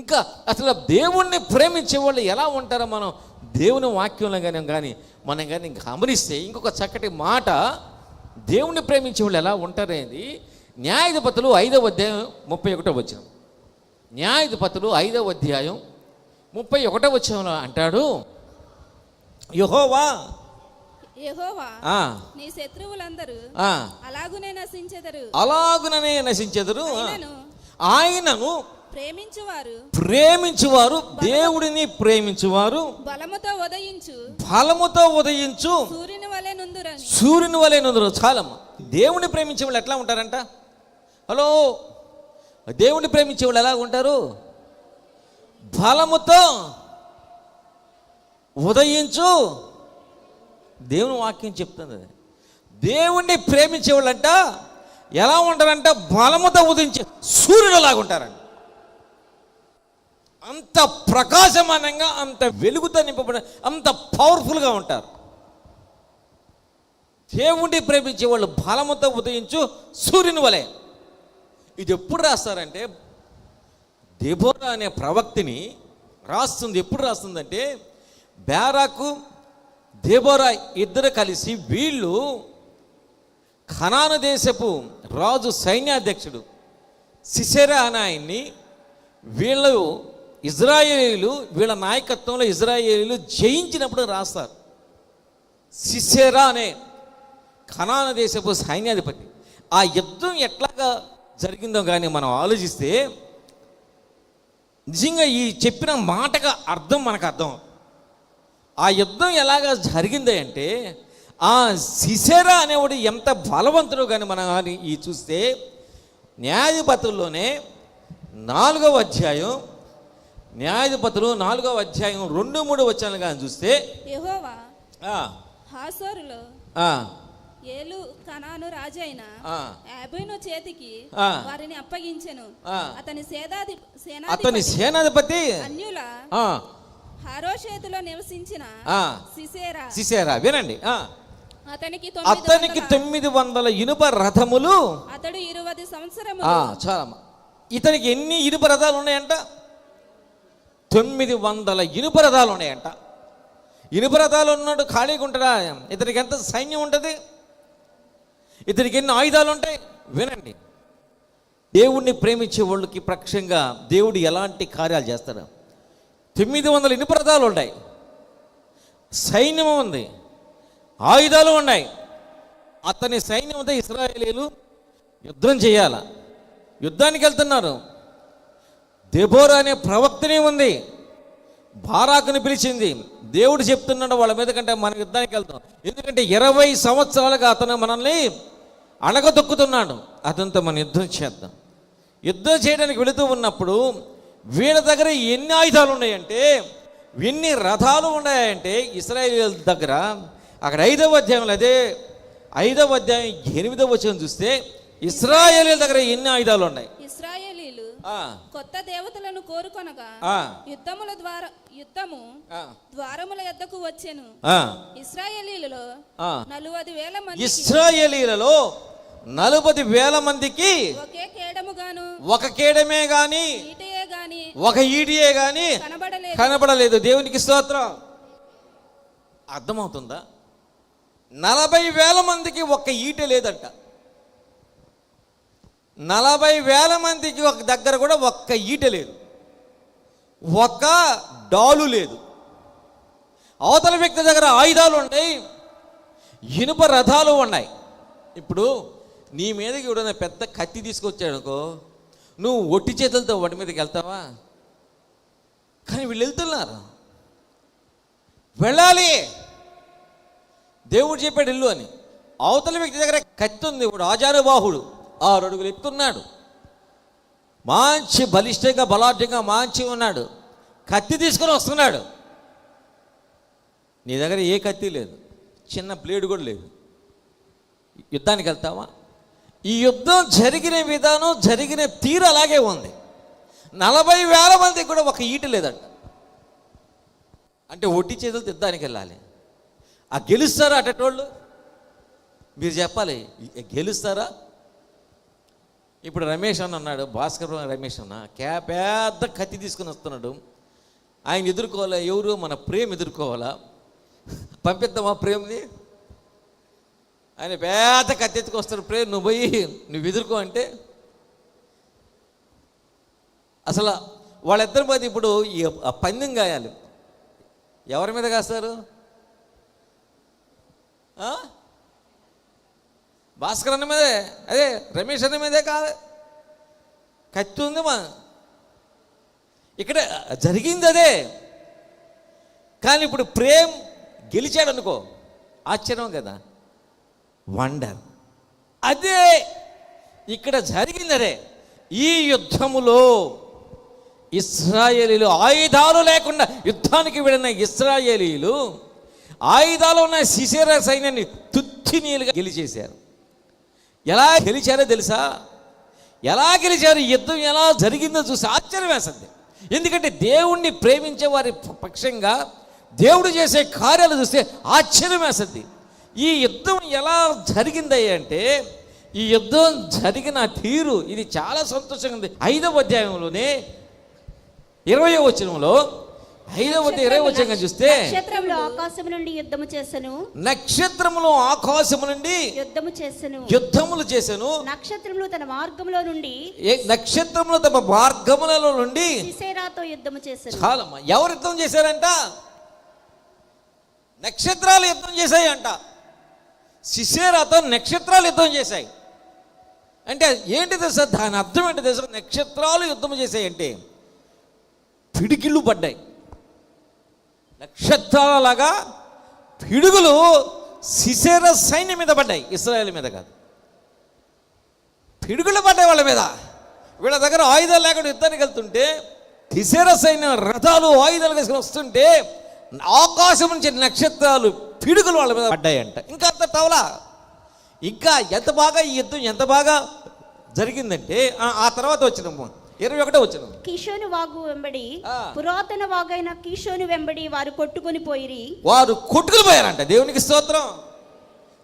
ఇంకా అసలు దేవుణ్ణి ప్రేమించే వాళ్ళు ఎలా ఉంటారో మనం దేవుని వాక్యంలో కానీ కానీ మనం కానీ గమనిస్తే ఇంకొక చక్కటి మాట దేవుణ్ణి ప్రేమించే వాళ్ళు ఎలా ఉంటారనేది న్యాయాధిపతులు ఐదవ అధ్యాయం ముప్పై ఒకటో వచ్చిన న్యాయాధిపతులు ఐదవ అధ్యాయం ముప్పై ఒకటో వచ్చంలో అంటాడు యహోవా నీ శత్రువులందరూ అలాగునే నశించెదరు. అలాగుననే నశించెదరు. ఆయనను ప్రేమించువారు. ప్రేమించువారు దేవుడిని ప్రేమించువారు. బలముతో ఉదయించు. ఫలముతో ఉదయించు. సూర్యుని వలె నుందురని. సూర్యుని వలె నుందురు. చాలమ్మ. దేవుని ప్రేమించే వాళ్ళు ఎట్లా ఉంటారంట? హలో? దేవుని ప్రేమించే వాళ్ళు ఎలా ఉంటారు? బలముతో ఉదయించు. దేవుని వాక్యం చెప్తుంది అది. దేవుణ్ణి ప్రేమించే వాళ్ళంట ఎలా ఉంటారంట? బలముతో ఉదయించే సూర్యుడులాగా ఉంటారంట? అంత ప్రకాశమానంగా అంత వెలుగుతో నింపబడి అంత పవర్ఫుల్గా ఉంటారు. దేవుణ్ణి ప్రేమించే వాళ్ళు బలముతో ఉదయించు సూర్యుని వలె. ఇది ఎప్పుడు రాస్తారంటే దెబోరా అనే ప్రవక్తిని రాస్తుంది. ఎప్పుడు రాస్తుందంటే బేరాకు దేబోరా ఇద్దరు కలిసి వీళ్ళు ఖనాను దేశపు రాజు సైన్యాధ్యక్షుడు సిసెరా అనే ఆయన్ని వీళ్ళు ఇజ్రాయేలీలు వీళ్ళ నాయకత్వంలో ఇజ్రాయేలీలు జయించినప్పుడు రాస్తారు. సిసేరా అనే ఖనాన దేశపు సైన్యాధిపతి. ఆ యుద్ధం ఎట్లాగా జరిగిందో కానీ మనం ఆలోచిస్తే నిజంగా ఈ చెప్పిన మాటగా అర్థం మనకు అర్థం. ఆ యుద్ధం ఎలాగా జరిగింది అంటే ఆ సిసేరా అనేవాడు ఎంత బలవంతుడు కానీ మనం కానీ ఈ చూస్తే న్యాయాధిపతుల్లోనే నాలుగవ అధ్యాయం న్యాయాధిపతులు నాలుగవ అధ్యాయం రెండు మూడు వచ్చాను కానీ చూస్తే యెహోవా ఆ, హాసోరులో ఆ, ఏలు కనాను రాజైన. యాభైను చేతికి. వారిని అప్పగించెను. అతని సేనాధి అతని సేనాధిపతి అన్యుల ఆ, హరోషేతులో నివసించిన ఆ. సిసేరా సిసేరా వినండి ఆ. అతనికి తొమ్మిది అతనికి వందల- తొమ్మిది వందల ఇనుప రథములు అతడు ఇరవై సంవత్సరము చాలమ్మా ఇతనికి ఎన్ని ఇనుప రథాలు ఉన్నాయంట తొమ్మిది వందల ఇనుప రథాలు ఉన్నాయంట. ఇనుప రథాలు ఉన్నాడు ఖాళీగా ఉంటాడా? ఇతనికి ఎంత సైన్యం ఉంటుంది? ఇతనికి ఎన్ని ఆయుధాలు ఉంటాయి? వినండి. దేవుణ్ణి ప్రేమించే వాళ్ళకి ప్రక్షంగా దేవుడు ఎలాంటి కార్యాలు చేస్తాడు? తొమ్మిది వందల ఇనుప రథాలు ఉన్నాయి. సైన్యం ఉంది. ఆయుధాలు ఉన్నాయి. అతని సైన్యంతో ఇస్రాయేలీలు యుద్ధం చేయాల? యుద్ధానికి వెళ్తున్నారు. దెబోరా అనే ప్రవక్తనే ఉంది. బారాకుని పిలిచింది. దేవుడు చెప్తున్నాడు వాళ్ళ మీద కంటే మన యుద్ధానికి వెళ్తాం. ఎందుకంటే ఇరవై సంవత్సరాలుగా అతను మనల్ని అణగదొక్కుతున్నాడు. అతనితో మనం యుద్ధం చేద్దాం. యుద్ధం చేయడానికి వెళుతూ ఉన్నప్పుడు వీళ్ళ దగ్గర ఎన్ని ఆయుధాలు ఉన్నాయంటే ఎన్ని రథాలు ఉన్నాయంటే ఇస్రాయేల్ దగ్గర అక్కడ ఐదవ అధ్యాయంలో అదే ఐదవ అధ్యాయం ఎనిమిదవ వచ్చిన చూస్తే ఇస్రాయేలీల దగ్గర ఎన్ని ఆయుధాలు ఉన్నాయి? కొత్త దేవతలను కోరుకొనగా ఆ, యుద్ధముల ద్వారా యుద్ధము ద్వారముల యొద్దకు వచ్చెను. ఇస్రాయేలీలలో. నలువది వేల మంది ఇస్రాయేలీలలో నలభై వేల మందికి ఒకే కేడముగాను ఒక కేడమే గాని ఒక ఈడియే గాని కనబడలేదు. కనబడలేదు. దేవునికి స్తోత్రం. అర్థమవుతుందా? నలభై వేల మందికి ఒక్క ఈట లేదంట. నలభై వేల మందికి ఒక దగ్గర కూడా ఒక్క ఈట లేదు. ఒక్క డాలు లేదు. అవతల వ్యక్తి దగ్గర ఆయుధాలు ఉన్నాయి ఇనుప రథాలు ఉన్నాయి. ఇప్పుడు నీ మీదకి ఎవడైనా పెద్ద కత్తి తీసుకొచ్చాడు నువ్వు ఒట్టి చేతులతో వాటి మీదకి వెళ్తావా? కానీ వీళ్ళు వెళ్తున్నారు. వెళ్ళాలి. దేవుడు చెప్పాడు ఇల్లు అని. అవతల వ్యక్తి దగ్గర కత్తి ఉంది ఇప్పుడు ఆచారబాహుడు ఆరు అడుగులు ఎత్తున్నాడు. మంచి బలిష్టంగా బలాఢ్యంగా మంచి ఉన్నాడు. కత్తి తీసుకొని వస్తున్నాడు. నీ దగ్గర ఏ కత్తి లేదు. చిన్న బ్లేడ్ కూడా లేదు. యుద్ధానికి వెళ్తావా? ఈ యుద్ధం జరిగిన విధానం జరిగిన తీరు అలాగే ఉంది. నలభై వేల మందికి కూడా ఒక ఈట లేదంట. అంటే ఒట్టి చేతులు యుద్ధానికి వెళ్ళాలి. ఆ గెలుస్తారా అటటోళ్ళు? మీరు చెప్పాలి గెలుస్తారా? ఇప్పుడు రమేష్ అన్న అన్నాడు భాస్కర్ రమేష్ అన్న క్యా పెద్ద కత్తి తీసుకుని వస్తున్నాడు. ఆయన ఎదుర్కోవాలా? ఎవరు? మన ప్రేమ ఎదుర్కోవాలా? పంపిద్దామా ప్రేమ్ని? ఆయన పెద్ద కత్తి ఎత్తుకొస్తాడు ప్రేమ నువ్వు పోయి నువ్వు ఎదుర్కో అంటే. అసలు వాళ్ళిద్దరి మీద ఇప్పుడు ఈ ఆ పందెం గాయాలి. ఎవరి మీద కాస్తారు భాస్కర్ అన్న మీదే అదే రమేష్ అన్న మీదే కాదు. కత్తి ఉంది మా ఇక్కడ జరిగింది అదే. కానీ ఇప్పుడు ప్రేమ్ గెలిచాడు అనుకో ఆశ్చర్యం కదా. వండర్. అదే ఇక్కడ జరిగింది అదే. ఈ యుద్ధములో ఇస్రాయేలీలు ఆయుధాలు లేకుండా యుద్ధానికి వెళ్ళిన ఇస్రాయేలీలు ఆయుధాలు ఉన్న శిశిర సైన్యాన్ని తుత్తినీలుగా గెలిచేశారు. ఎలా గెలిచారో తెలుసా? ఎలా గెలిచారు? యుద్ధం ఎలా జరిగిందో చూసి ఆశ్చర్యం వేస్తుంది ఎందుకంటే దేవుణ్ణి ప్రేమించే వారి పక్షంగా దేవుడు చేసే కార్యాలు చూస్తే ఆశ్చర్యం ఈ యుద్ధం ఎలా జరిగిందయ్య అంటే ఈ యుద్ధం జరిగిన తీరు ఇది చాలా సంతోషంగా ఉంది. ఐదవ అధ్యాయంలోనే ఇరవై వచనంలో ఐదవ అధ్యాయం ఇరవై వచనంగా చూస్తే నక్షత్రంలో ఆకాశం నుండి యుద్ధము చేసెను. నక్షత్రములు ఆకాశము నుండి యుద్ధము చేసెను. యుద్ధములు చేశాను నక్షత్రములు తన మార్గంలో నుండి నక్షత్రములు తమ మార్గములలో నుండి సిసేరాతో యుద్ధము చేసెను. చాలా ఎవరు యుద్ధం చేశారంట? నక్షత్రాలు యుద్ధం చేశాయి అంట శిశేరాతో నక్షత్రాలు యుద్ధం చేశాయి. అంటే ఏంటి తెలుసా? దాని అర్థం ఏంటి తెలుసా? నక్షత్రాలు యుద్ధం చేశాయి అంటే పిడికిళ్ళు పడ్డాయి. నక్షత్రాలలాగా పిడుగులు శిశేర సైన్యం మీద పడ్డాయి. ఇస్రాయేల్ మీద కాదు. పిడుగులు పడ్డాయి వాళ్ళ మీద. వీళ్ళ దగ్గర ఆయుధాలు లేకుండా యుద్ధానికి వెళ్తుంటే తిసేర సైన్యం రథాలు ఆయుధాలు వేసుకుని వస్తుంటే ఆకాశం నుంచి నక్షత్రాలు పిడుగులు వాళ్ళ మీద పడ్డాయంట. ఇంకా అంత టవలా? ఇంకా ఎంత బాగా ఈ యుద్ధం ఎంత బాగా జరిగిందంటే ఆ- ఆ తర్వాత వచ్చిన ఇరవై ఒకటో వచ్చిన కిషోను వాగు వెంబడి. పురాతన వాగైన కిషోను వెంబడి వారు కొట్టుకొని పోయిరి. వారు కొట్టుకుపోయారంట దేవునికి స్తోత్రం.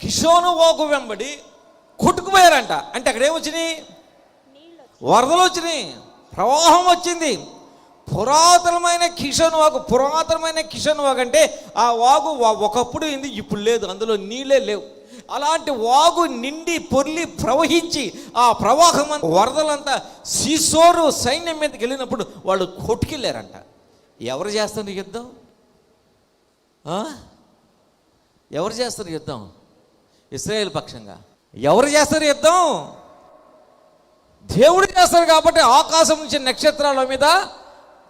కిషోను ఓకు వెంబడి కొట్టుకుపోయారంట అంటే అక్కడ ఏమొచ్చినాయి వరదలు వచ్చినాయి ప్రవాహం వచ్చింది. పురాతనమైన కిషన్ వాగు పురాతనమైన కిషన్ వాగు అంటే ఆ వాగు ఒకప్పుడు ఉంది ఇప్పుడు లేదు. అందులో నీళ్ళే లేవు. అలాంటి వాగు నిండి పొర్లి ప్రవహించి ఆ ప్రవాహం వరదలంతా సీసోరు సైన్యం మీదకి వెళ్ళినప్పుడు వాళ్ళు కొట్టుకెళ్ళారంట. ఎవరు చేస్తారు యుద్ధం? ఆ? ఎవరు చేస్తారు యుద్ధం? ఇస్రాయేల్ పక్షంగా. ఎవరు చేస్తారు యుద్ధం? దేవుడు చేస్తారు కాబట్టి ఆకాశం నుంచి నక్షత్రాల మీద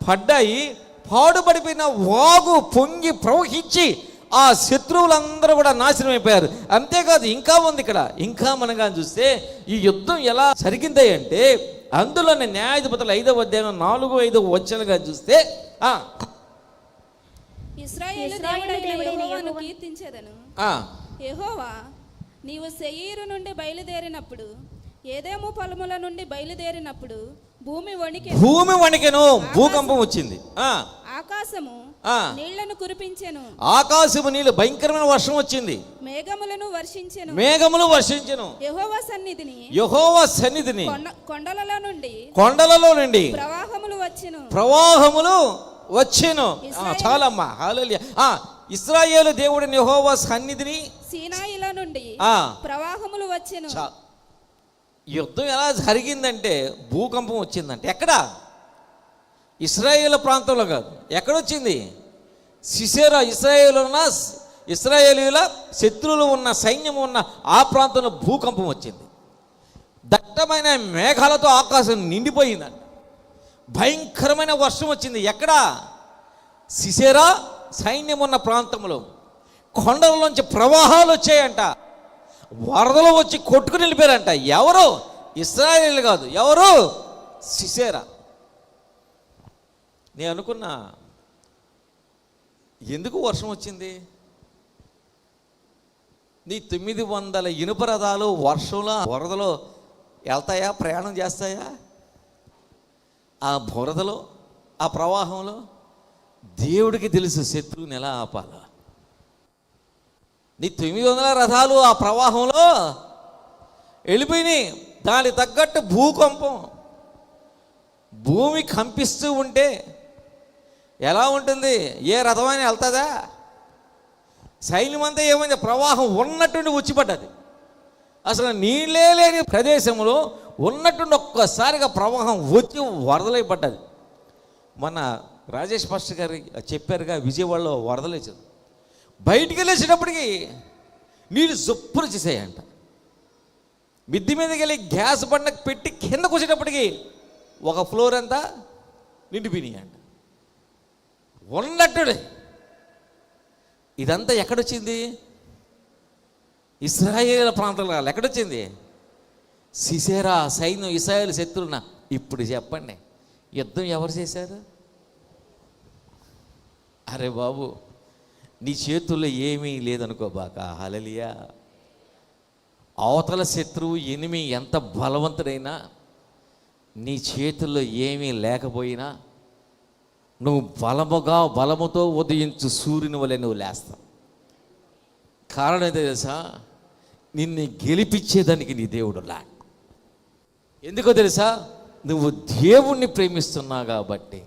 పడ్డాయి పాడుపడిపోయిన వాగు పొంగి ప్రవహించి ఆ శత్రువులందరూ కూడా నాశనం అయిపోయారు. అంతేకాదు ఇంకా ఉంది ఇక్కడ. ఇంకా మనగా చూస్తే ఈ యుద్ధం ఎలా జరిగింది అంటే అందులోనే న్యాయాధిపతులు ఐదవ అధ్యాయం నాలుగు ఐదు వచ్చలుగా చూస్తే ఆ, ఇస్రాయేలు ఇశ్రాయేలు దేవుడైన దేవుడైన యెహోవాను యెహోవా- కీర్తించేదను. ఆ, యెహోవా నీవు సెయీరు నుండి బయలుదేరినప్పుడు ఏదేమో పొలముల నుండి బయలుదేరినప్పుడు భూమి వణికి భూమి వణికెను భూకంపం వచ్చింది. ఆ, ఆకాశము ఆ. నీళ్ళను కురిపించెను. ఆకాశము నీళ్ళు భయంకరమైన వర్షం వచ్చింది. మేఘములను వర్షించెను. మేఘములు వర్షించెను. యెహోవా సన్నిధిని. యహోవా సన్నిధిని. కొండ కొండలలో నుండి కొండలలో నుండి ప్రవాహములు వచ్చెను. ప్రవాహములు వచ్చెను. చాలమ్మా హాలెలూయా. ఆ ఇస్రాయేలు దేవుడిని యహోవా సన్నిధిని సీనాయిలో నుండి ఆ. ప్రవాహములు వచ్చెను. యుద్ధం ఎలా జరిగిందంటే భూకంపం వచ్చిందంటే. ఎక్కడ? ఇస్రాయేల్ ప్రాంతంలో కాదు. ఎక్కడొచ్చింది? సిసేరా ఇస్రాయేల్ ఉన్న ఇస్రాయేలీల శత్రువులు ఉన్న సైన్యం ఉన్న ఆ ప్రాంతంలో భూకంపం వచ్చింది. దట్టమైన మేఘాలతో ఆకాశం నిండిపోయిందంట. భయంకరమైన వర్షం వచ్చింది. ఎక్కడ? సిసేరా సైన్యం ఉన్న ప్రాంతంలో. కొండల నుంచి ప్రవాహాలు వచ్చాయంట. వరదలు వచ్చి కొట్టుకుని వెళ్ళిపోయారంట. ఎవరు? ఇస్రాయేల్ కాదు. ఎవరు? సిసేరా. నేను అనుకున్నా ఎందుకు వర్షం వచ్చింది? నీ తొమ్మిది వందల ఇనుప రథాలు వర్షంలో వరదలో వెళ్తాయా? ప్రయాణం చేస్తాయా? ఆ బురదలో ఆ ప్రవాహంలో? దేవుడికి తెలుసు శత్రువుని ఎలా ఆపాలా? నీ తొమ్మిది వందల రథాలు ఆ ప్రవాహంలో వెళ్ళిపోయినాయి. దాని తగ్గట్టు భూకంపం. భూమి కంపిస్తూ ఉంటే ఎలా ఉంటుంది? ఏ రథమైనా వెళ్తుందా? సైన్యం ఏమైంది? ప్రవాహం ఉన్నట్టుండి వచ్చిపడ్డది అసలు నీళ్ళే లేని ప్రదేశంలో ఉన్నట్టుండి ఒక్కసారిగా ప్రవాహం వచ్చి వరదలై పడ్డది. మన రాజేష్ మాస్టర్ గారు చెప్పారుగా విజయవాడలో వరదలు వచ్చింది బయటికి వెళ్ళేసేటప్పటికి నీళ్ళు జొప్పులు చేసాయంట. మిద్ది మీదకి వెళ్ళి గ్యాస్ బండకు పెట్టి కిందకు వచ్చేటప్పటికి ఒక ఫ్లోర్ అంతా నిండిపోయినాయంట ఉన్నట్టుడే. ఇదంతా ఎక్కడొచ్చింది? ఇస్రాయేల్ ప్రాంతంలో కాదు, ఎక్కడొచ్చింది? సిసేరా సైన్యం ఇస్రాయేల్ శత్రువున ఇప్పుడు చెప్పండి యుద్ధం ఎవరు చేశారు? అరే బాబు నీ చేతుల్లో ఏమీ లేదనుకోబాక హలలియా అవతల శత్రువు ఎనిమి ఎంత బలవంతుడైనా నీ చేతుల్లో ఏమీ లేకపోయినా నువ్వు బలముగా బలముతో ఉదయించు సూర్యుని వలె నువ్వు లేస్తావు. కారణం ఏంటో తెలుసా? నిన్ను గెలిపించేదానికి నీ దేవుడు లా. ఎందుకో తెలుసా? నువ్వు దేవుణ్ణి ప్రేమిస్తున్నావు కాబట్టి.